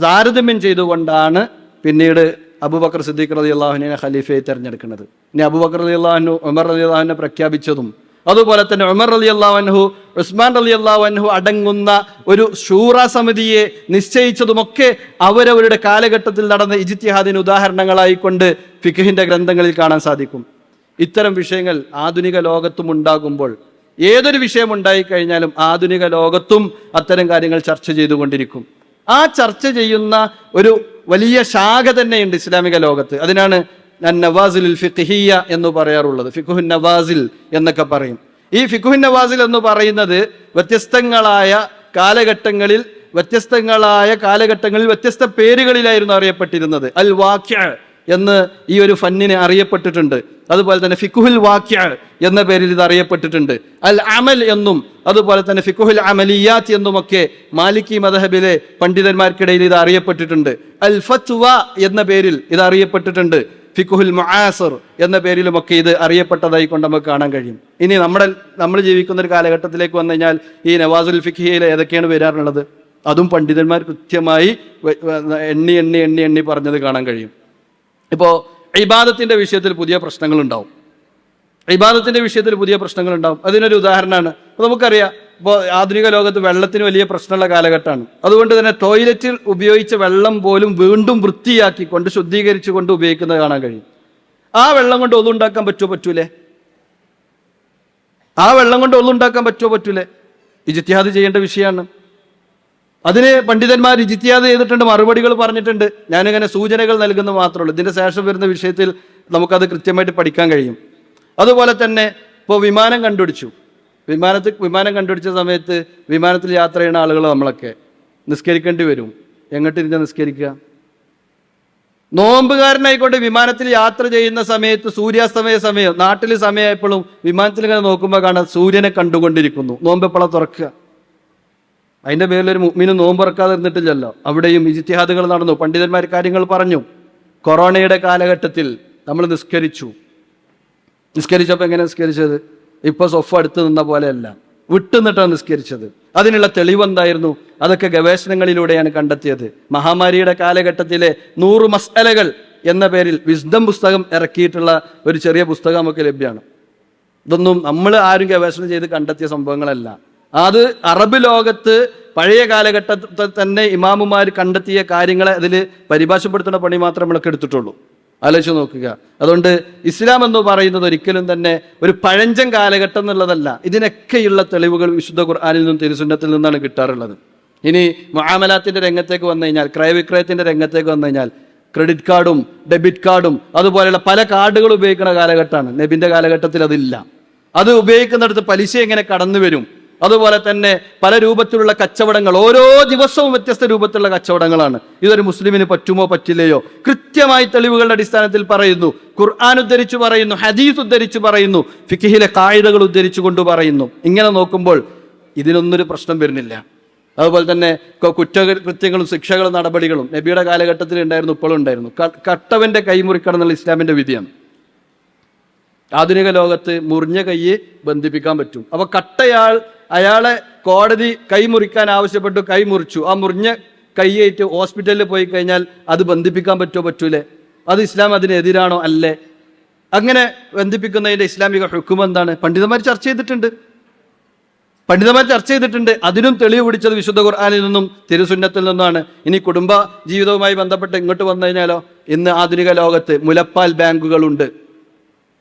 താരതമ്യം ചെയ്തുകൊണ്ടാണ് പിന്നീട് അബുബക്കർ സിദ്ദീഖ് റലി അള്ളാഹുനെ ഖലീഫയെ തിരഞ്ഞെടുക്കുന്നത്. ഇനി അബുബക്കർ അലി അള്ളാഹുനു ഉമർ അലി അള്ളാഹുനെ പ്രഖ്യാപിച്ചതും അതുപോലെ തന്നെ ഉമർ അലി അള്ളാഹു ഉസ്മാൻ അലി അള്ളാഹു അടങ്ങുന്ന ഒരു ഷൂറ സമിതിയെ നിശ്ചയിച്ചതുമൊക്കെ അവരവരുടെ കാലഘട്ടത്തിൽ നടന്ന ഇജിത്തിഹാദിന് ഉദാഹരണങ്ങളായിക്കൊണ്ട് ഫിഖഹിന്റെ ഗ്രന്ഥങ്ങളിൽ കാണാൻ സാധിക്കും. ഇത്തരം വിഷയങ്ങൾ ആധുനിക ലോകത്തും ഉണ്ടാകുമ്പോൾ ഏതൊരു വിഷയം ഉണ്ടായിക്കഴിഞ്ഞാലും ആധുനിക ലോകത്തും അത്തരം കാര്യങ്ങൾ ചർച്ച ചെയ്തുകൊണ്ടിരിക്കും. ആ ചർച്ച ചെയ്യുന്ന ഒരു വലിയ ശാഖ തന്നെയുണ്ട് ഇസ്ലാമിക ലോകത്ത്. അതിനാണ് നവാസിൽ ഫിഖിയ എന്ന് പറയാറുള്ളത്. ഫിഖുഹുൻ നവാസിൽ എന്നൊക്കെ പറയും. ഈ ഫിഖുഹുൻ നവാസിൽ എന്ന് പറയുന്നത് വ്യത്യസ്തങ്ങളായ കാലഘട്ടങ്ങളിൽ വ്യത്യസ്തങ്ങളായ കാലഘട്ടങ്ങളിൽ വ്യത്യസ്ത പേരുകളിലായിരുന്നു അറിയപ്പെട്ടിരുന്നത്. അൽ വാക്യ എന്ന് ഈ ഒരു ഫന്നിന് അറിയപ്പെട്ടിട്ടുണ്ട്. അതുപോലെ തന്നെ ഫിക്കുഹുൽ വാക്യ എന്ന പേരിൽ ഇത് അറിയപ്പെട്ടിട്ടുണ്ട്. അൽ അമൽ എന്നും അതുപോലെ തന്നെ ഫിക്കുഹുൽ അമലിയാത്ത് എന്നുമൊക്കെ മാലിക്കി മദഹബിലെ പണ്ഡിതന്മാർക്കിടയിൽ ഇത് അറിയപ്പെട്ടിട്ടുണ്ട്. അൽ ഫത്വ എന്ന പേരിൽ ഇത് അറിയപ്പെട്ടിട്ടുണ്ട്. ഫിക്കുഹുൽ മുആസർ എന്ന പേരിലുമൊക്കെ ഇത് അറിയപ്പെട്ടതായി കൊണ്ട് നമുക്ക് കാണാൻ കഴിയും. ഇനി നമ്മുടെ നമ്മൾ ജീവിക്കുന്ന ഒരു കാലഘട്ടത്തിലേക്ക് വന്നു കഴിഞ്ഞാൽ ഈ നവാസുൽ ഫിഖിയയിൽ ഏതൊക്കെയാണ് വരാറുള്ളത്? അതും പണ്ഡിതന്മാർ കൃത്യമായി എണ്ണി എണ്ണി എണ്ണി എണ്ണി പറഞ്ഞത് കാണാൻ കഴിയും. ഇപ്പോൾ ഇബാദത്തിന്റെ വിഷയത്തിൽ പുതിയ പ്രശ്നങ്ങളുണ്ടാവും. ഇബാദത്തിന്റെ വിഷയത്തിൽ പുതിയ പ്രശ്നങ്ങളുണ്ടാവും. അതിനൊരു ഉദാഹരണമാണ്. അപ്പോൾ നമുക്കറിയാം ഇപ്പോൾ ആധുനിക ലോകത്ത് വെള്ളത്തിന് വലിയ പ്രശ്നമുള്ള കാലഘട്ടമാണ്. അതുകൊണ്ട് തന്നെ ടോയ്ലറ്റിൽ ഉപയോഗിച്ച വെള്ളം പോലും വീണ്ടും വൃത്തിയാക്കിക്കൊണ്ട് ശുദ്ധീകരിച്ചു കൊണ്ട് ഉപയോഗിക്കുന്നത് കാണാൻ കഴിയും. ആ വെള്ളം കൊണ്ട് ഒന്നും ഉണ്ടാക്കാൻ പറ്റുമോ പറ്റൂലേ? ആ വെള്ളം കൊണ്ട് ഒന്നും ഉണ്ടാക്കാൻ പറ്റുമോ പറ്റൂലേ? ഇജിത്യാദ് ചെയ്യേണ്ട വിഷയമാണ്. അതിന് പണ്ഡിതന്മാർ ഇജിത്യാദ് ചെയ്തിട്ടുണ്ട് മറുപടികൾ പറഞ്ഞിട്ടുണ്ട്. ഞാനിങ്ങനെ സൂചനകൾ നൽകുന്ന മാത്രമേ ഉള്ളൂ. ഇതിന്റെ ശേഷം വരുന്ന വിഷയത്തിൽ നമുക്കത് കൃത്യമായിട്ട് പഠിക്കാൻ കഴിയും. അതുപോലെ തന്നെ ഇപ്പോൾ വിമാനം കണ്ടുപിടിച്ചു. വിമാനത്തിൽ വിമാനം കണ്ടുപിടിച്ച സമയത്ത് വിമാനത്തിൽ യാത്ര ചെയ്യുന്ന ആളുകൾ നമ്മളൊക്കെ. നിസ്കരിക്കേണ്ടി വരും. എങ്ങോട്ടിരുന്ന് നിസ്കരിക്കുക? നോമ്പുകാരനായിക്കൊണ്ട് വിമാനത്തിൽ യാത്ര ചെയ്യുന്ന സമയത്ത് സൂര്യാസ്തമയ സമയം നാട്ടിൽ സമയമായപ്പോഴും വിമാനത്തിൽ ഇങ്ങനെ നോക്കുമ്പോൾ കാണാൻ സൂര്യനെ കണ്ടുകൊണ്ടിരിക്കുന്നു. നോമ്പ് എപ്പോഴാണ് തുറക്കുക? അതിന്റെ പേരിൽ ഒരു മുഗ്മിന് നോമ്പ് തുറക്കാതെ ഇരുന്നിട്ടില്ലല്ലോ അവിടെയും ഇജിത്തിഹാദുകൾ നടന്നു. പണ്ഡിതന്മാർ കാര്യങ്ങൾ പറഞ്ഞു. കൊറോണയുടെ കാലഘട്ടത്തിൽ നമ്മൾ നിസ്കരിച്ചു. നിസ്കരിച്ചപ്പോൾ എങ്ങനെ നിസ്കരിച്ചത്? ഇപ്പോൾ സൊഫ അടുത്ത് നിന്ന പോലെയല്ല. വിട്ടുനിന്നിട്ടാണ് നിസ്കരിച്ചത്. അതിനുള്ള തെളിവെന്തായിരുന്നു അതൊക്കെ ഗവേഷണങ്ങളിലൂടെയാണ് കണ്ടെത്തിയത്. മഹാമാരിയുടെ കാലഘട്ടത്തിലെ നൂറ് മസ്അലകൾ എന്ന പേരിൽ വിസ്ഡം പുസ്തകം ഇറക്കിയിട്ടുള്ള ഒരു ചെറിയ പുസ്തകമൊക്കെ ലഭ്യമാണ്. ഇതൊന്നും നമ്മൾ ആരും ഗവേഷണം ചെയ്ത് കണ്ടെത്തിയ സംഭവങ്ങളല്ല. അത് അറബ് ലോകത്ത് പഴയ കാലഘട്ടത്തിൽ തന്നെ ഇമാമുമാർ കണ്ടെത്തിയ കാര്യങ്ങളെ അതിൽ പരിഭാഷപ്പെടുത്തുന്ന പണി മാത്രമേ നമ്മളൊക്കെ എടുത്തിട്ടുള്ളൂ. ആലോചിച്ച് നോക്കുക. അതുകൊണ്ട് ഇസ്ലാം എന്ന് പറയുന്നത് ഒരിക്കലും തന്നെ ഒരു പഴഞ്ചൻ കാലഘട്ടം എന്നുള്ളതല്ല. ഇതിനൊക്കെയുള്ള തെളിവുകൾ വിശുദ്ധ ഖുർആാനിൽ നിന്നും തിരുസുന്നത്തിൽ നിന്നാണ് കിട്ടാറുള്ളത്. ഇനി മുആമലാത്തിന്റെ രംഗത്തേക്ക് വന്നു കഴിഞ്ഞാൽ ക്രയവിക്രയത്തിന്റെ രംഗത്തേക്ക് വന്നു കഴിഞ്ഞാൽ ക്രെഡിറ്റ് കാർഡും ഡെബിറ്റ് കാർഡും അതുപോലെയുള്ള പല കാർഡുകൾ ഉപയോഗിക്കുന്ന കാലഘട്ടമാണ്. നബിന്റെ കാലഘട്ടത്തിൽ അതില്ല. അത് ഉപയോഗിക്കുന്നിടത്ത് പലിശ എങ്ങനെ കടന്നു വരും? അതുപോലെ തന്നെ പല രൂപത്തിലുള്ള കച്ചവടങ്ങൾ ഓരോ ദിവസവും വ്യത്യസ്ത രൂപത്തിലുള്ള കച്ചവടങ്ങളാണ്. ഇതൊരു മുസ്ലിമിന് പറ്റുമോ പറ്റില്ലയോ? കൃത്യമായി തെളിവുകളുടെ അടിസ്ഥാനത്തിൽ പറയുന്നു. ഖുർആൻ ഉദ്ധരിച്ചു പറയുന്നു ഹദീസ് ഉദ്ധരിച്ചു പറയുന്നു ഫിഖിഹിലെ കായികകൾ ഉദ്ധരിച്ചു കൊണ്ട് പറയുന്നു. ഇങ്ങനെ നോക്കുമ്പോൾ ഇതിനൊന്നൊരു പ്രശ്നം വരുന്നില്ല. അതുപോലെ തന്നെ കുറ്റ കുറ്റകൃത്യങ്ങളും ശിക്ഷകളും നടപടികളും നബിയുടെ കാലഘട്ടത്തിൽ ഉണ്ടായിരുന്നു ഇപ്പോഴും ഉണ്ടായിരുന്നു. ക- കട്ടവന്റെ കൈമുറിക്കണം എന്നുള്ള ഇസ്ലാമിന്റെ വിധിയാണ്. ആധുനിക ലോകത്ത് മുറിഞ്ഞ കൈയെ ബന്ധിപ്പിക്കാൻ പറ്റും. അപ്പൊ കട്ടയാൾ അയാളെ കോടതി കൈമുറിക്കാൻ ആവശ്യപ്പെട്ടു കൈ മുറിച്ചു ആ മുറിഞ്ഞ കൈയേറ്റ് ഹോസ്പിറ്റലിൽ പോയി കഴിഞ്ഞാൽ അത് ബന്ധിപ്പിക്കാൻ പറ്റുമോ പറ്റൂലേ? അത് ഇസ്ലാം അതിനെതിരാണോ അല്ലേ? അങ്ങനെ ബന്ധിപ്പിക്കുന്നതിന്റെ ഇസ്ലാമിക ഹുക്കും എന്താണ്? പണ്ഡിതന്മാർ ചർച്ച ചെയ്തിട്ടുണ്ട്. പണ്ഡിതന്മാർ ചർച്ച ചെയ്തിട്ടുണ്ട്. അതിനും തെളിവ് പിടിച്ചത് വിശുദ്ധ ഖുർആാനിൽ നിന്നും തിരുസുന്നത്തിൽ നിന്നാണ് ഇനി കുടുംബ ജീവിതവുമായി ബന്ധപ്പെട്ട് ഇങ്ങോട്ട് വന്നു കഴിഞ്ഞാലോ? ഇന്ന് ആധുനിക ലോകത്ത് മുലപ്പാൽ ബാങ്കുകളുണ്ട്.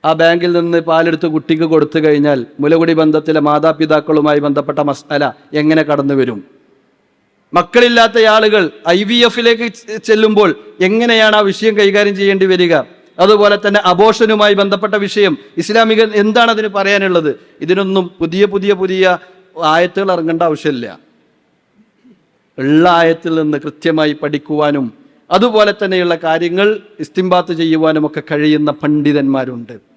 ആ ബാങ്കിൽ നിന്ന് പാലെടുത്ത് കുട്ടിക്ക് കൊടുത്തു കഴിഞ്ഞാൽ മുലകുടി ബന്ധത്തിലെ മാതാപിതാക്കളുമായി ബന്ധപ്പെട്ട മസാല എങ്ങനെ കടന്നു വരും? മക്കളില്ലാത്ത ആളുകൾ ഐ വി എഫിലേക്ക് ചെല്ലുമ്പോൾ എങ്ങനെയാണ് ആ വിഷയം കൈകാര്യം ചെയ്യേണ്ടി വരിക? അതുപോലെ തന്നെ അബോഷനുമായി ബന്ധപ്പെട്ട വിഷയം ഇസ്ലാമിക എന്താണ് അതിന് പറയാനുള്ളത്? ഇതിനൊന്നും പുതിയ പുതിയ പുതിയ ആയത്തുകൾ ഇറങ്ങേണ്ട ആവശ്യമില്ല. ഉള്ള ആയത്തിൽ നിന്ന് കൃത്യമായി പഠിക്കുവാനും അതുപോലെ തന്നെയുള്ള കാര്യങ്ങൾ ഇസ്തിംബാത്ത് ചെയ്യുവാനും ഒക്കെ കഴിയുന്ന പണ്ഡിതന്മാരുണ്ട്.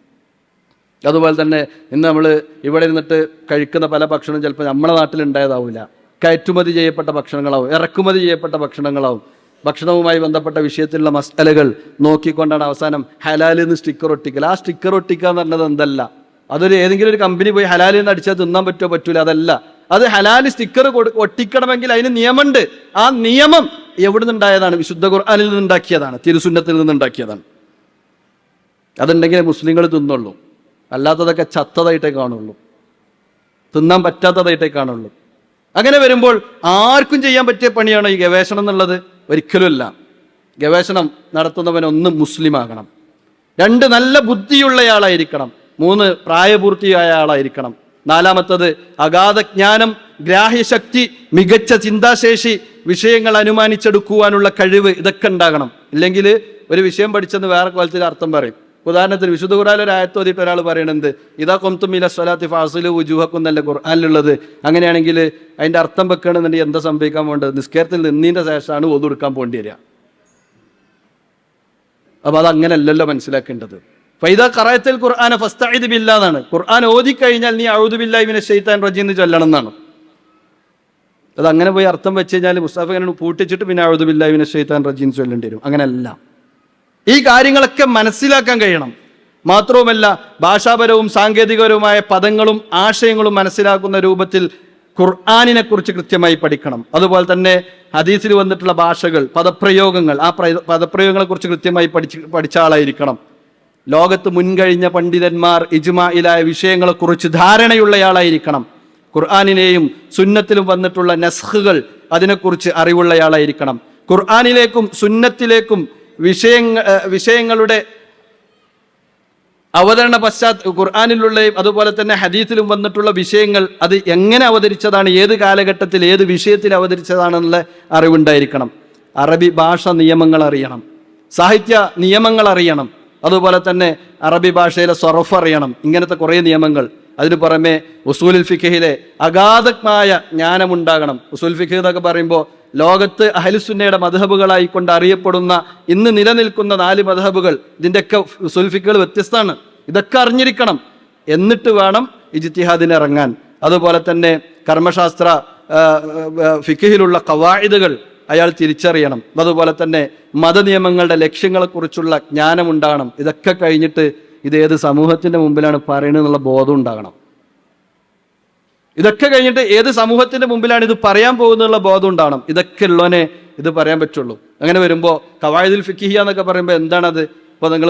അതുപോലെ തന്നെ ഇന്ന് നമ്മൾ ഇവിടെ ഇരുന്നിട്ട് കഴിക്കുന്ന പല ഭക്ഷണം ചിലപ്പോൾ നമ്മുടെ നാട്ടിൽ ഉണ്ടായതാവില്ല കയറ്റുമതി ചെയ്യപ്പെട്ട ഭക്ഷണങ്ങളാവും ഇറക്കുമതി ചെയ്യപ്പെട്ട ഭക്ഷണങ്ങളാവും. ഭക്ഷണവുമായി ബന്ധപ്പെട്ട വിഷയത്തിലുള്ള മസാലകൾ നോക്കിക്കൊണ്ടാണ് അവസാനം ഹലാലിൽ നിന്ന് സ്റ്റിക്കർ ഒട്ടിക്കൽ. ആ സ്റ്റിക്കർ ഒട്ടിക്കുക എന്ന് പറഞ്ഞത് എന്തല്ല? അതൊരു ഏതെങ്കിലും ഒരു കമ്പനി പോയി ഹലാലിൽ നിന്ന് അടിച്ചാൽ തിന്നാൻ പറ്റുമോ പറ്റൂല അതല്ല. അത് ഹലാൽ സ്റ്റിക്കർ ഒട്ടിക്കണമെങ്കിൽ അതിന് നിയമമുണ്ട്. ആ നിയമം എവിടെ നിന്നുണ്ടായതാണ് വിശുദ്ധ ഖുർആാനിൽ നിന്നുണ്ടാക്കിയതാണ് തിരുസുന്നത്തിൽ നിന്നുണ്ടാക്കിയതാണ് അതുണ്ടെങ്കിൽ മുസ്ലിങ്ങൾ തിന്നുള്ളൂ. അല്ലാത്തതൊക്കെ ചത്തതായിട്ടേ കാണുള്ളൂ. തിന്നാൻ പറ്റാത്തതായിട്ടേ കാണുള്ളൂ. അങ്ങനെ വരുമ്പോൾ ആർക്കും ചെയ്യാൻ പറ്റിയ പണിയാണോ ഈ ഗവേഷണം എന്നുള്ളത്? ഒരിക്കലുമല്ല. ഗവേഷണം നടത്തുന്നവൻ ഒന്ന് മുസ്ലിം ആകണം. രണ്ട് നല്ല ബുദ്ധിയുള്ളയാളായിരിക്കണം. മൂന്ന് പ്രായപൂർത്തിയായ ആളായിരിക്കണം. നാലാമത്തത് അഗാധ ജ്ഞാനം ഗ്രാഹ്യശക്തി മികച്ച ചിന്താശേഷി വിഷയങ്ങൾ അനുമാനിച്ചെടുക്കുവാനുള്ള കഴിവ് ഇതൊക്കെ ഉണ്ടാകണം. ഇല്ലെങ്കിൽ ഒരു വിഷയം പഠിച്ചെന്ന് വേറെ കോലത്തിൽ അർത്ഥം പറയും. ഉദാഹരണത്തിന് വിശുദ്ധ ഖുറാൻ ഒരു ആയത്ത് ഓതിയിട്ട് ഒരാൾ പറയണത് ഇതാ കൊന്തുമില സ്വലാത്തി ഫാസിലു ഉജുഹക്കും എന്നല്ല ഖുർആാനിലുള്ളത്? അങ്ങനെയാണെങ്കിൽ അതിന്റെ അർത്ഥം വെക്കണമെന്നുണ്ടെങ്കിൽ എന്താ സംഭവിക്കാൻ പോകേണ്ടത്? നിസ്കാരത്തിൽ നിന്നതിന്റെ ശേഷമാണ് ഒതുടുക്കാൻ പോകേണ്ടി വരിക. അപ്പോൾ അതങ്ങനല്ലല്ലോ മനസ്സിലാക്കേണ്ടത്. ഫൈദ കറായത്തിൽ ഖുർആാന ഫസ്തഇദ് ബില്ലാ എന്നാണ് ഖുർആൻ ഓതി കഴിഞ്ഞാൽ നീ അഴുദു ബില്ലാ ഇവനെ ഷെയ്ത്താൻ റജി എന്ന് ചൊല്ലണം എന്നാണ് അത് അങ്ങനെ പോയി അർത്ഥം വെച്ച് കഴിഞ്ഞാൽ മുസ്താഫ പൂട്ടിച്ചിട്ട് പിന്നെ അഴുതുബില്ല ഇവനെ ഷെയ്ത്താൻ റജി ചൊല്ലേണ്ടി വരും. അങ്ങനെയല്ല. ഈ കാര്യങ്ങളൊക്കെ മനസ്സിലാക്കാൻ കഴിയണം. മാത്രവുമല്ല ഭാഷാപരവും സാങ്കേതികപരവുമായ പദങ്ങളും ആശയങ്ങളും മനസ്സിലാക്കുന്ന രൂപത്തിൽ ഖുർആാനിനെ കുറിച്ച് കൃത്യമായി പഠിക്കണം. അതുപോലെ തന്നെ ഹദീസിൽ വന്നിട്ടുള്ള ഭാഷകൾ പദപ്രയോഗങ്ങൾ ആ പ്രയ- പദപ്രയോഗങ്ങളെ കുറിച്ച് കൃത്യമായി പഠിച്ച് പഠിച്ച ആളായിരിക്കണം. ലോകത്ത് മുൻകഴിഞ്ഞ പണ്ഡിതന്മാർ ഇജ്മായിലായ വിഷയങ്ങളെക്കുറിച്ച് ധാരണയുള്ളയാളായിരിക്കണം. ഖുർആാനിനെയും സുന്നത്തിലും വന്നിട്ടുള്ള നസ്ഹുകൾ അതിനെക്കുറിച്ച് അറിവുള്ളയാളായിരിക്കണം. ഖുർആാനിലേക്കും സുന്നത്തിലേക്കും വിഷയങ്ങ വിഷയങ്ങളുടെ അവതരണ പശ്ചാത്ത ഖുർആാനിലുള്ളയും അതുപോലെ തന്നെ ഹദീത്തിലും വന്നിട്ടുള്ള വിഷയങ്ങൾ അത് എങ്ങനെ അവതരിച്ചതാണ് ഏത് കാലഘട്ടത്തിൽ ഏത് വിഷയത്തിൽ അവതരിച്ചതാണെന്നുള്ള അറിവുണ്ടായിരിക്കണം. അറബി ഭാഷ നിയമങ്ങൾ അറിയണം. സാഹിത്യ നിയമങ്ങൾ അറിയണം. അതുപോലെ തന്നെ അറബി ഭാഷയിലെ സ്വറഫ് അറിയണം. ഇങ്ങനത്തെ കുറേ നിയമങ്ങൾ. അതിന് പുറമെ ഉസൂലുൽ ഫിഖയിലെ അഗാധമായ ജ്ഞാനമുണ്ടാകണം. ഉസൂൽ ഫിഖ് എന്നൊക്കെ പറയുമ്പോൾ ലോകത്ത് അഹലുസുന്നയുടെ മധഹബുകളായി കൊണ്ട് അറിയപ്പെടുന്ന ഇന്ന് നിലനിൽക്കുന്ന നാല് മധഹബുകൾ ഇതിന്റെയൊക്കെ സുൽഫിക്കുകൾ വ്യത്യസ്തമാണ്. ഇതൊക്കെ അറിഞ്ഞിരിക്കണം. എന്നിട്ട് വേണം ഇജിത്തിഹാദിന് ഇറങ്ങാൻ. അതുപോലെ തന്നെ കർമ്മശാസ്ത്ര ആ, കവായിദുകൾ അയാൾ തിരിച്ചറിയണം. അതുപോലെ തന്നെ മതനിയമങ്ങളുടെ ലക്ഷ്യങ്ങളെക്കുറിച്ചുള്ള ജ്ഞാനമുണ്ടാകണം. ഇതൊക്കെ കഴിഞ്ഞിട്ട് ഇത് ഏത് സമൂഹത്തിന്റെ മുമ്പിലാണ് പറയുന്നത് എന്നുള്ള ബോധം ഉണ്ടാകണം. ഇതൊക്കെ കഴിഞ്ഞിട്ട് ഏത് സമൂഹത്തിന്റെ മുമ്പിലാണ് ഇത് പറയാൻ പോകുന്നുള്ള ബോധം ഉണ്ടാവണം. ഇതൊക്കെ ഉള്ളവനെ ഇത് പറയാൻ പറ്റുള്ളൂ. അങ്ങനെ വരുമ്പോൾ കവായതിൽ ഫിക്കിഹിയ എന്നൊക്കെ പറയുമ്പോൾ എന്താണത്? ഇപ്പോൾ നിങ്ങൾ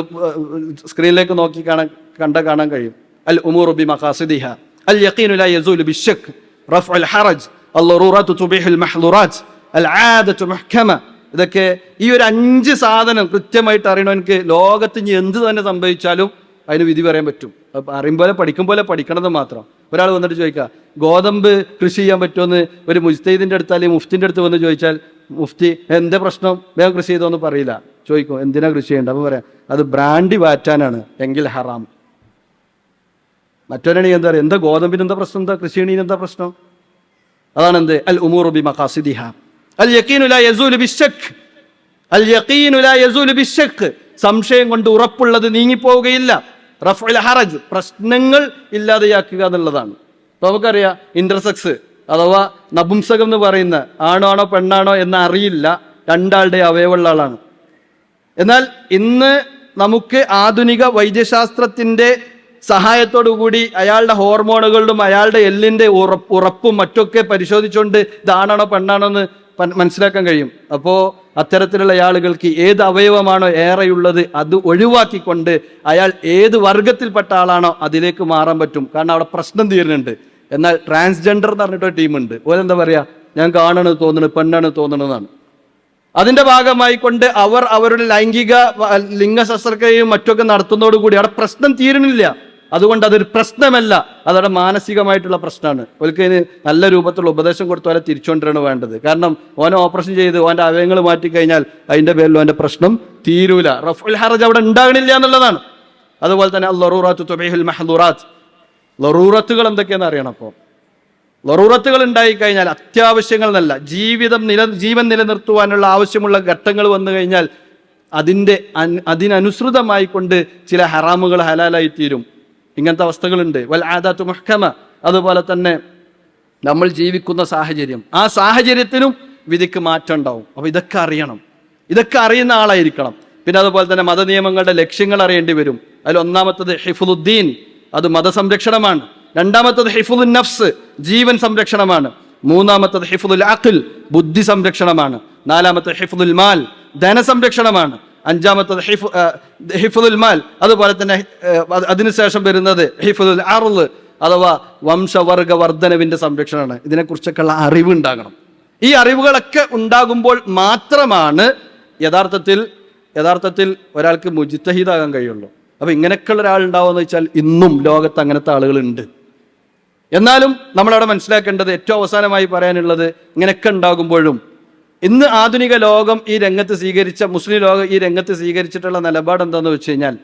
സ്ക്രീനിലേക്ക് നോക്കി കാണാൻ കണ്ട കാണാൻ കഴിയും. അൽ ഉമൂർ ബി മഖാസിദിഹ അൽ യഖീനു ലാ യസൂലു ബിശക് റഫ്ഉ അൽ ഹറജ് അൽ ളറൂറാത്തു തുബീഹുൽ മഹ്ലുറാത്ത് അൽ ആദത്തു മുഹ്കമ. ഇതൊക്കെ ഈ ഒരു അഞ്ച് സാധനം കൃത്യമായിട്ട് അറിയണമെനിക്ക് ലോകത്ത് ഇനി എന്ത് തന്നെ സംഭവിച്ചാലും അതിന് വിധി പറയാൻ പറ്റും. അറിയും പോലെ പഠിക്കും പോലെ പഠിക്കണത് മാത്രം. ഒരാൾ വന്നിട്ട് ചോദിക്കുക ഗോതമ്പ് കൃഷി ചെയ്യാൻ പറ്റുമെന്ന് ഒരു മുജ്തൈദിന്റെ അടുത്ത് അല്ലെങ്കിൽ മുഫ്തിന്റെ അടുത്ത് വന്ന് ചോദിച്ചാൽ മുഫ്തി എന്താ പ്രശ്നം? വേഗം കൃഷി ചെയ്തോന്ന് പറയില്ല. ചോദിക്കും എന്തിനാ കൃഷി ചെയ്യേണ്ടത്? അപ്പോൾ പറയാം അത് ബ്രാൻഡി വാറ്റാനാണ്. എങ്കിൽ ഹറാം. മറ്റൊരാണെങ്കിൽ എന്താ പറയുക എന്താ ഗോതമ്പിന് എന്താ പ്രശ്നം? എന്താ കൃഷി എന്താ പ്രശ്നം? അതാണ് എന്ത്? അൽ ഉമൂറു ബി മഖാസിദിഹ അൽ യഖീനു ലാ യസൂലു ബിശ്ശക് അൽ യഖീനു ലാ യസൂലു ബിശ്ശക് സംശയം കൊണ്ട് ഉറപ്പുള്ളത് നീങ്ങിപ്പോവുകയില്ല. റഫ്ഉൽ ഹറജ് പ്രശ്നങ്ങൾ ഇല്ലാതെയാക്കുക എന്നുള്ളതാണ്. നമുക്കറിയാം ഇന്റർസെക്സ് അഥവാ നപുംസകം എന്ന് പറയുന്ന ആണാണോ പെണ്ണാണോ എന്ന് അറിയില്ല രണ്ടാളുടെ അവയവമുള്ള ആളാണ്. എന്നാൽ ഇന്ന് നമുക്ക് ആധുനിക വൈദ്യശാസ്ത്രത്തിന്റെ സഹായത്തോടു കൂടി അയാളുടെ ഹോർമോണുകളിലും അയാളുടെ എല്ലിന്റെ ഉറപ്പ് മറ്റൊക്കെ പരിശോധിച്ചുകൊണ്ട് ഇതാണാണോ പെണ്ണാണോ എന്ന് മനസ്സിലാക്കാൻ കഴിയും. അപ്പോൾ അത്തരത്തിലുള്ള ആളുകൾക്ക് ഏത് അവയവമാണോ ഏറെയുള്ളത് അത് ഒഴിവാക്കിക്കൊണ്ട് അയാൾ ഏത് വർഗത്തിൽപ്പെട്ട ആളാണോ അതിലേക്ക് മാറാൻ പറ്റും. കാരണം അവിടെ പ്രശ്നം തീരുന്നുണ്ട്. എന്നാൽ ട്രാൻസ്ജെൻഡർ എന്ന് പറഞ്ഞിട്ടൊരു ടീമുണ്ട്. ഓരെന്താ പറയുക ഞാൻ കാണണ് തോന്നുന്നു പെണ്ണാണ് തോന്നുന്നതാണ് അതിന്റെ ഭാഗമായി കൊണ്ട് അവർ അവരുടെ ലൈംഗിക ലിംഗ ശസ്ത്രക്രിയയും മറ്റൊക്കെ നടത്തുന്നതോടുകൂടി അവിടെ പ്രശ്നം തീരണില്ല അതുകൊണ്ട് അതൊരു പ്രശ്നമല്ല. അതവിടെ മാനസികമായിട്ടുള്ള പ്രശ്നമാണ്. ഇതിന് നല്ല രൂപത്തിലുള്ള ഉപദേശം കൊടുത്ത് അവരെ തിരിച്ചുകൊണ്ടിരാണ് വേണ്ടത്. കാരണം ഓനെ ഓപ്പറേഷൻ ചെയ്ത് ഓന്റെ അവയങ്ങൾ മാറ്റിക്കഴിഞ്ഞാൽ അതിന്റെ പേരിൽ ഓന്റെ പ്രശ്നം തീരൂല. റഫുൽ ഹറജ് അവിടെ ഉണ്ടാകണില്ല എന്നുള്ളതാണ്. അതുപോലെ തന്നെ ലറൂറാത്ത് തുബൈഹുൽ മഹദൂറാത്ത്. ലറൂറത്തുകൾ എന്തൊക്കെയാണെന്ന് അറിയണം അപ്പോൾ. ലറൂറത്തുകൾ ഉണ്ടായിക്കഴിഞ്ഞാൽ അത്യാവശ്യങ്ങൾ എന്നല്ല ജീവിതം നില ജീവൻ നിലനിർത്തുവാനുള്ള ആവശ്യമുള്ള ഘട്ടങ്ങൾ വന്നു കഴിഞ്ഞാൽ അതിന്റെ അൻ- അതിനനുസൃതമായി കൊണ്ട് ചില ഹറാമുകൾ ഹലാലായി തീരും. ഇങ്ങനത്തെ അവസ്ഥകളുണ്ട്. വൽ ആദാത്തു മുഹ്കമ. അതുപോലെ തന്നെ നമ്മൾ ജീവിക്കുന്ന സാഹചര്യം. ആ സാഹചര്യത്തിനും വിധിക്ക് മാറ്റം ഉണ്ടാവും. അപ്പോൾ ഇതൊക്കെ അറിയണം. ഇതൊക്കെ അറിയുന്ന ആളായിരിക്കണം. പിന്നെ അതുപോലെ തന്നെ മതനിയമങ്ങളുടെ ലക്ഷ്യങ്ങൾ അറിയേണ്ടി വരും. അതിൽ ഒന്നാമത്തത് ഹിഫുദ്ദീൻ അത് മതസംരക്ഷണമാണ്. രണ്ടാമത്തത് ഹിഫുൽ നഫ്സ്. ജീവൻ സംരക്ഷണമാണ്. മൂന്നാമത്തത് ഹിഫുൽ അഖിൽ. ബുദ്ധി സംരക്ഷണമാണ്. നാലാമത്തെ ഹിഫുൽ മാൽ. ധനസംരക്ഷണമാണ്. അഞ്ചാമത്തത് ഹിഫ് ഹിഫുൽ മാൽ അതുപോലെ തന്നെ അതിനുശേഷം വരുന്നത് ഹിഫുൽ അറുൾ അഥവാ വംശവർഗ വർധനവിന്റെ സംരക്ഷണമാണ്. ഇതിനെക്കുറിച്ചൊക്കെയുള്ള അറിവ് ഉണ്ടാകണം. ഈ അറിവുകളൊക്കെ ഉണ്ടാകുമ്പോൾ മാത്രമാണ് യഥാർത്ഥത്തിൽ യഥാർത്ഥത്തിൽ ഒരാൾക്ക് മുജിത്തഹീദാകാൻ കഴിയുള്ളൂ. അപ്പൊ ഇങ്ങനെയൊക്കെയുള്ള ഒരാളുണ്ടാവുമെന്ന് വെച്ചാൽ ഇന്നും ലോകത്ത് അങ്ങനത്തെ ആളുകളുണ്ട്. എന്നാലും നമ്മളവിടെ മനസ്സിലാക്കേണ്ടത് ഏറ്റവും അവസാനമായി പറയാനുള്ളത് ഇങ്ങനെയൊക്കെ ഉണ്ടാകുമ്പോഴും ഇന്ന് ആധുനിക ലോകം ഈ രംഗത്ത് സ്വീകരിച്ച മുസ്ലിം ലോകം ഈ രംഗത്ത് സ്വീകരിച്ചിട്ടുള്ള നിലപാട് എന്താണെന്ന് വെച്ച് കഴിഞ്ഞാൽ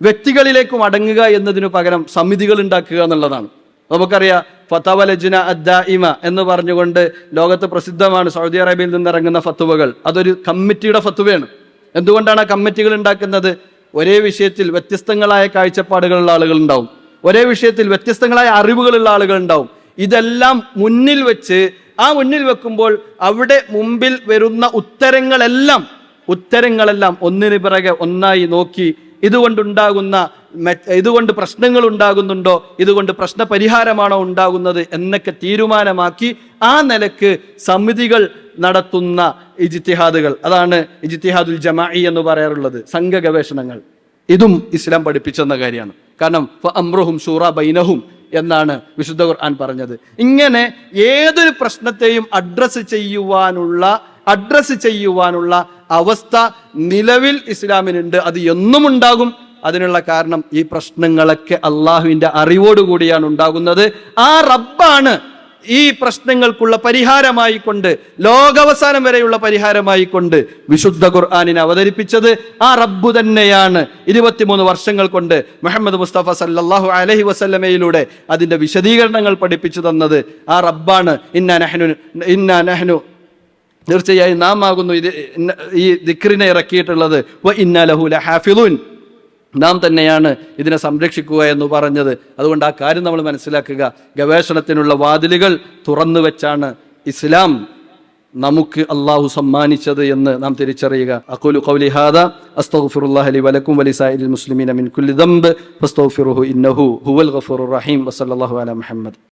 വ്യക്തികളിലേക്ക് മടങ്ങുക എന്നതിനു പകരം സമിതികൾ ഉണ്ടാക്കുക എന്നുള്ളതാണ്. നമുക്കറിയാം ഫത്തവ ലജുന അദ്ദായിമ എന്ന് പറഞ്ഞുകൊണ്ട് ലോകത്ത് പ്രസിദ്ധമാണ് സൗദി അറേബ്യയിൽ നിന്ന് ഇറങ്ങുന്ന ഫത്തുവകൾ. അതൊരു കമ്മിറ്റിയുടെ ഫത്തുവയാണ്. എന്തുകൊണ്ടാണ് ആ കമ്മിറ്റികൾ ഉണ്ടാക്കുന്നത്? ഒരേ വിഷയത്തിൽ വ്യത്യസ്തങ്ങളായ കാഴ്ചപ്പാടുകളുള്ള ആളുകൾ ഉണ്ടാവും. ഒരേ വിഷയത്തിൽ വ്യത്യസ്തങ്ങളായ അറിവുകളുള്ള ആളുകൾ ഉണ്ടാവും. ഇതെല്ലാം മുന്നിൽ വെച്ച് ആ മുന്നിൽ വെക്കുമ്പോൾ അവിടെ മുമ്പിൽ വരുന്ന ഉത്തരങ്ങളെല്ലാം ഉത്തരങ്ങളെല്ലാം ഒന്നിനു പിറകെ ഒന്നായി നോക്കി ഇതുകൊണ്ടുണ്ടാകുന്ന ഇതുകൊണ്ട് പ്രശ്നങ്ങൾ ഉണ്ടാകുന്നുണ്ടോ ഇതുകൊണ്ട് പ്രശ്ന പരിഹാരമാണോ ഉണ്ടാകുന്നത് എന്നൊക്കെ തീരുമാനമാക്കി ആ നിലയ്ക്ക് സമിതികൾ നടത്തുന്ന ഇജിത്തിഹാദുകൾ അതാണ് ഇജിത്തിഹാദുൽ ജമാഇ എന്ന് പറയാറുള്ളത് സംഘ ഗവേഷണങ്ങൾ ഇതും ഇസ്ലാം പഠിപ്പിച്ചെന്ന കാര്യമാണ്. കാരണം അമ്രുഹും ഷൂറ ബൈനഹും. എന്നാണ് വിശുദ്ധ ഖുർആൻ പറഞ്ഞത്. ഇങ്ങനെ ഏതൊരു പ്രശ്നത്തെയും അഡ്രസ്സ് ചെയ്യുവാനുള്ള അഡ്രസ്സ് ചെയ്യുവാനുള്ള അവസ്ഥ നിലവിൽ ഇസ്ലാമിനുണ്ട്. അത് എന്നും ഉണ്ടാകും. അതിനുള്ള കാരണം ഈ പ്രശ്നങ്ങളൊക്കെ അള്ളാഹുവിന്റെ അറിവോടുകൂടിയാണ് ഉണ്ടാകുന്നത്. ആ റബ്ബാണ് ഈ പ്രശ്നങ്ങൾക്കുള്ള പരിഹാരമായി കൊണ്ട് ലോകാവസാനം വരെയുള്ള പരിഹാരമായി കൊണ്ട് വിശുദ്ധ ഖുർആാനിനെ അവതരിപ്പിച്ചത് ആ റബ്ബു തന്നെയാണ്. ഇരുപത്തിമൂന്ന് വർഷങ്ങൾ കൊണ്ട് മുഹമ്മദ് മുസ്തഫ സല്ലാഹു അലഹി വസല്ലമയിലൂടെ അതിന്റെ വിശദീകരണങ്ങൾ പഠിപ്പിച്ചു തന്നത് ആ റബ്ബാണ്. ഇന്ന നഹ്നു ഇന്ന നഹ്നു തീർച്ചയായും നാം ആകുന്നു ഇത് ഈ ദിക്രിനെ ഇറക്കിയിട്ടുള്ളത്. വ ഇന്നാ ലഹു ലഹാഫിളൂൻ നാം തന്നെയാണ് ഇതിനെ സംരക്ഷിക്കുക എന്ന് പറഞ്ഞത്. അതുകൊണ്ട് ആ കാര്യം നമ്മൾ മനസ്സിലാക്കുക. ഗവേഷണത്തിനുള്ള വാതിലുകൾ തുറന്നു വെച്ചാണ് ഇസ്ലാം നമുക്ക് അള്ളാഹു സമ്മാനിച്ചത് എന്ന് നാം തിരിച്ചറിയുക. അക്കുലു ഖൗലി ഹാദ അസ്തഗ്ഫിറുല്ലാഹി വലക്കും വലിസായിലിൽ മുസ്ലിമീന മിൻ കുല്ലി ദംബ് ഫസ്തഗ്ഫിറുഹു ഇന്നഹു ഹുവൽ ഗഫൂറുർ റഹീം വസല്ലല്ലാഹു അലാ മുഹമ്മദ്.